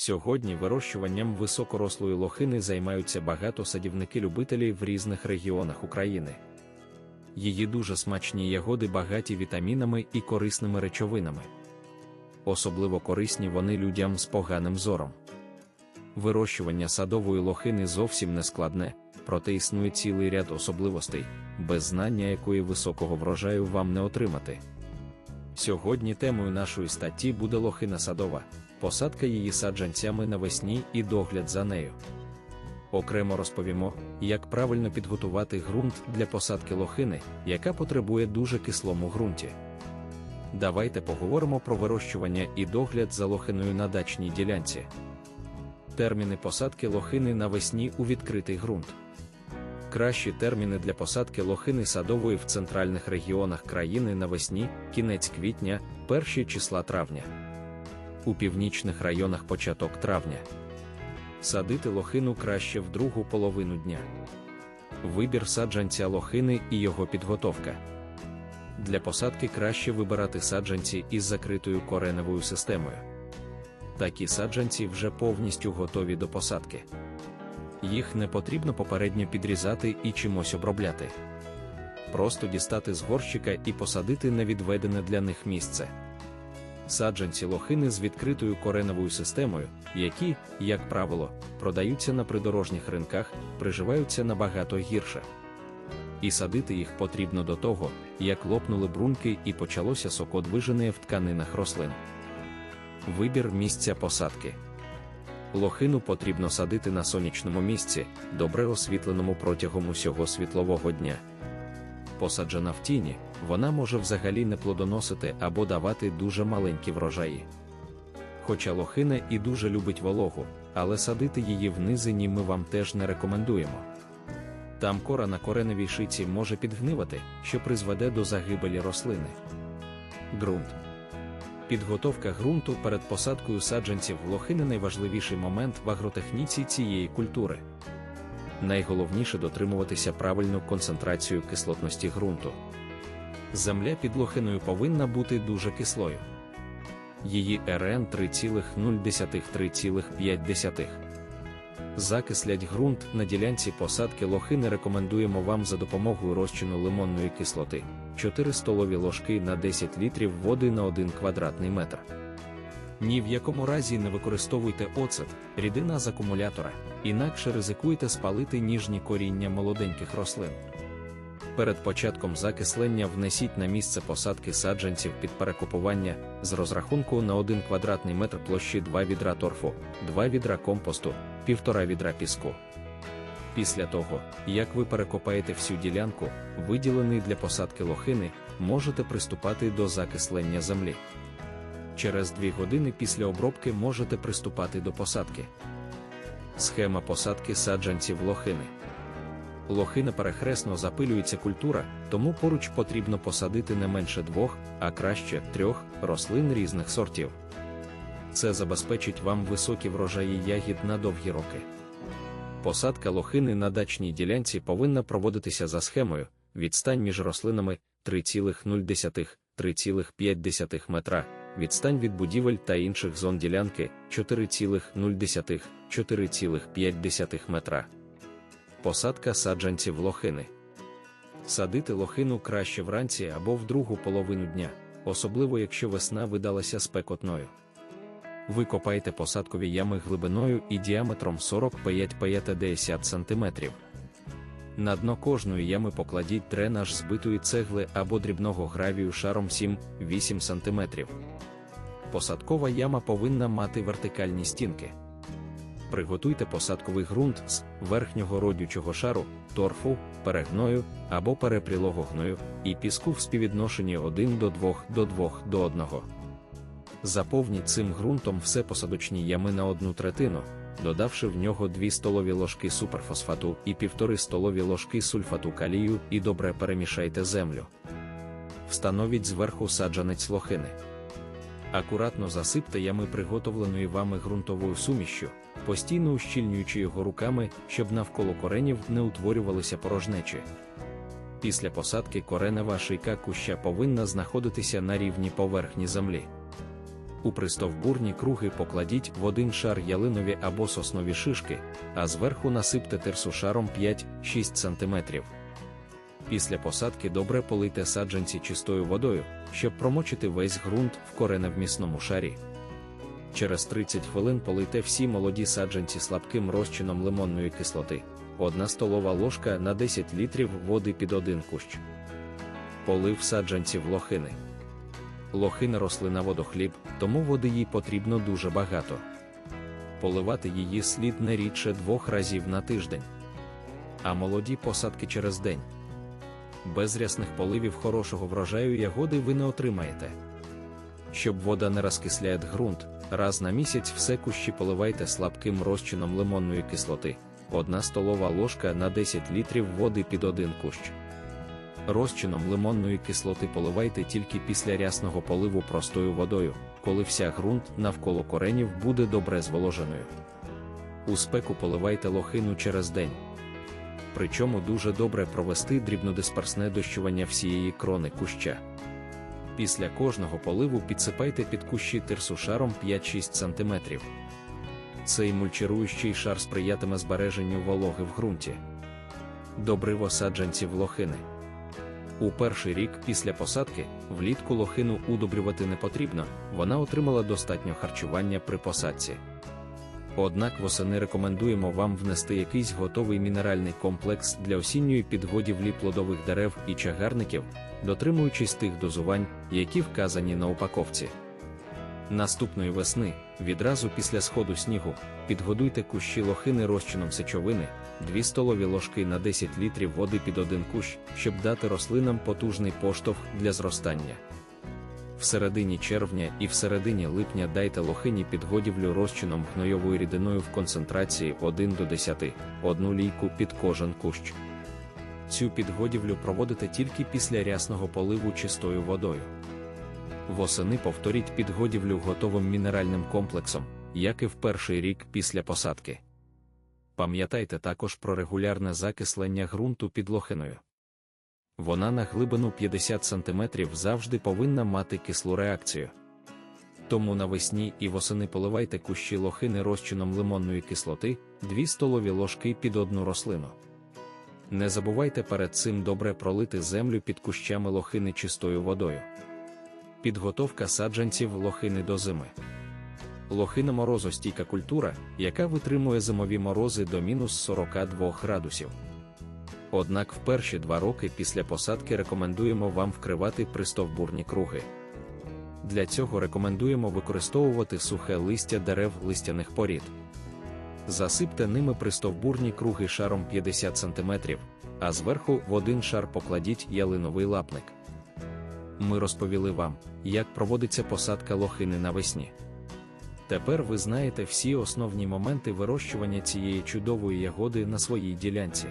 Сьогодні вирощуванням високорослої лохини займаються багато садівники-любителі в різних регіонах України. Її дуже смачні ягоди багаті вітамінами і корисними речовинами. Особливо корисні вони людям з поганим зором. Вирощування садової лохини зовсім не складне, проте існує цілий ряд особливостей, без знання якої високого врожаю вам не отримати. Сьогодні темою нашої статті буде лохина садова, посадка її саджанцями навесні і догляд за нею. Окремо розповімо, як правильно підготувати ґрунт для посадки лохини, яка потребує дуже кислому ґрунті. Давайте поговоримо про вирощування і догляд за лохиною на дачній ділянці. Терміни посадки лохини навесні у відкритий ґрунт. Кращі терміни для посадки лохини садової в центральних регіонах країни навесні, кінець квітня, перші числа травня. У північних районах початок травня. Садити лохину краще в другу половину дня. Вибір саджанця лохини і його підготовка. Для посадки краще вибирати саджанці із закритою кореневою системою. Такі саджанці вже повністю готові до посадки. Їх не потрібно попередньо підрізати і чимось обробляти. Просто дістати з горщика і посадити на відведене для них місце. Саджанці лохини з відкритою кореневою системою, які, як правило, продаються на придорожніх ринках, приживаються набагато гірше. І садити їх потрібно до того, як лопнули бруньки і почалося сокодвиження в тканинах рослин. Вибір місця посадки. Лохину потрібно садити на сонячному місці, добре освітленому протягом усього світлового дня. Посаджена в тіні, вона може взагалі не плодоносити або давати дуже маленькі врожаї. Хоча лохина і дуже любить вологу, але садити її в низині ми вам теж не рекомендуємо. Там кора на кореневій шиці може підгнивати, що призведе до загибелі рослини. Ґрунт. Підготовка ґрунту перед посадкою саджанців лохини найважливіший момент в агротехніці цієї культури. Найголовніше дотримуватися правильну концентрацію кислотності ґрунту. Земля під лохиною повинна бути дуже кислою. Її РН 3,0-3,5. Закислять ґрунт на ділянці посадки лохини рекомендуємо вам за допомогою розчину лимонної кислоти 4 столові ложки на 10 літрів води на 1 квадратний метр. Ні в якому разі не використовуйте оцет, рідина з акумулятора, інакше ризикуєте спалити ніжні коріння молоденьких рослин. Перед початком закислення внесіть на місце посадки саджанців під перекопування з розрахунку на 1 квадратний метр площі 2 відра торфу, 2 відра компосту, 1,5 відра піску. Після того, як ви перекопаєте всю ділянку, виділений для посадки лохини, можете приступати до закислення землі. Через 2 години після обробки можете приступати до посадки. Схема посадки саджанців лохини. Лохина перехресно запилюється культура, тому поруч потрібно посадити не менше двох, а краще трьох рослин різних сортів. Це забезпечить вам високі врожаї ягід на довгі роки. Посадка лохини на дачній ділянці повинна проводитися за схемою відстань між рослинами 3,0-3,5 метра, відстань від будівель та інших зон ділянки 4,0-4,5 метра. Посадка саджанців лохини. Садити лохину краще вранці або в другу половину дня, особливо якщо весна видалася спекотною. Ви копаєте посадкові ями глибиною і діаметром 45-50 см. На дно кожної ями покладіть дренаж збитої цегли або дрібного гравію шаром 7-8 см. Посадкова яма повинна мати вертикальні стінки. Приготуйте посадковий ґрунт з верхнього родючого шару, торфу, перегною або перепрілого гною і піску в співвідношенні 1 до 2 до 2 до 1. Заповніть цим ґрунтом все посадочні ями на одну третину, додавши в нього 2 столові ложки суперфосфату і 1,5 столові ложки сульфату калію і добре перемішайте землю. Встановіть зверху саджанець лохини. Акуратно засипте ями приготовленої вами ґрунтовою сумішчю, постійно ущільнюючи його руками, щоб навколо коренів не утворювалися порожнечі. Після посадки коренева шийка куща повинна знаходитися на рівні поверхні землі. У пристовбурні круги покладіть в один шар ялинові або соснові шишки, а зверху насипте тирсу шаром 5-6 см. Після посадки добре полийте саджанці чистою водою, щоб промочити весь ґрунт в кореневмісному шарі. Через 30 хвилин полийте всі молоді саджанці слабким розчином лимонної кислоти, 1 столова ложка на 10 літрів води під один кущ. Полив саджанців лохини. Лохина рослина водохліб, тому води їй потрібно дуже багато. Поливати її слід не рідше двох разів на тиждень. А молоді посадки через день. Без рясних поливів хорошого врожаю ягоди ви не отримаєте. Щоб вода не розкисляє ґрунт, раз на місяць все кущі поливайте слабким розчином лимонної кислоти, 1 столова ложка на 10 літрів води під один кущ. Розчином лимонної кислоти поливайте тільки після рясного поливу простою водою, коли вся ґрунт навколо коренів буде добре зволоженою. У спеку поливайте лохину через день. Причому дуже добре провести дрібнодисперсне дощування всієї крони куща. Після кожного поливу підсипайте під кущі тирсу шаром 5-6 см. Цей мульчируючий шар сприятиме збереженню вологи в ґрунті. Добриво саджанців лохини. У перший рік після посадки влітку лохину удобрювати не потрібно, вона отримала достатньо харчування при посадці. Однак восени рекомендуємо вам внести якийсь готовий мінеральний комплекс для осінньої підгодівлі плодових дерев і чагарників, дотримуючись тих дозувань, які вказані на упаковці. Наступної весни, відразу після сходу снігу, підгодуйте кущі лохини розчином сечовини, 2 столові ложки на 10 літрів води під один кущ, щоб дати рослинам потужний поштовх для зростання. В середині червня і в середині липня дайте лохині підгодівлю розчином гнойовою рідиною в концентрації 1 до 10, одну лійку під кожен кущ. Цю підгодівлю проводите тільки після рясного поливу чистою водою. Восени повторіть підгодівлю готовим мінеральним комплексом, як і в перший рік після посадки. Пам'ятайте також про регулярне закислення ґрунту під лохиною. Вона на глибину 50 см завжди повинна мати кислу реакцію. Тому навесні і восени поливайте кущі лохини розчином лимонної кислоти 2 столові ложки під одну рослину. Не забувайте перед цим добре пролити землю під кущами лохини чистою водою. Підготовка саджанців лохини до зими. Лохина морозостійка культура, яка витримує зимові морози до мінус 42 градусів. Однак в перші два роки після посадки рекомендуємо вам вкривати пристовбурні круги. Для цього рекомендуємо використовувати сухе листя дерев листяних порід. Засипте ними пристовбурні круги шаром 50 см, а зверху в один шар покладіть ялиновий лапник. Ми розповіли вам, як проводиться посадка лохини навесні. Тепер ви знаєте всі основні моменти вирощування цієї чудової ягоди на своїй ділянці.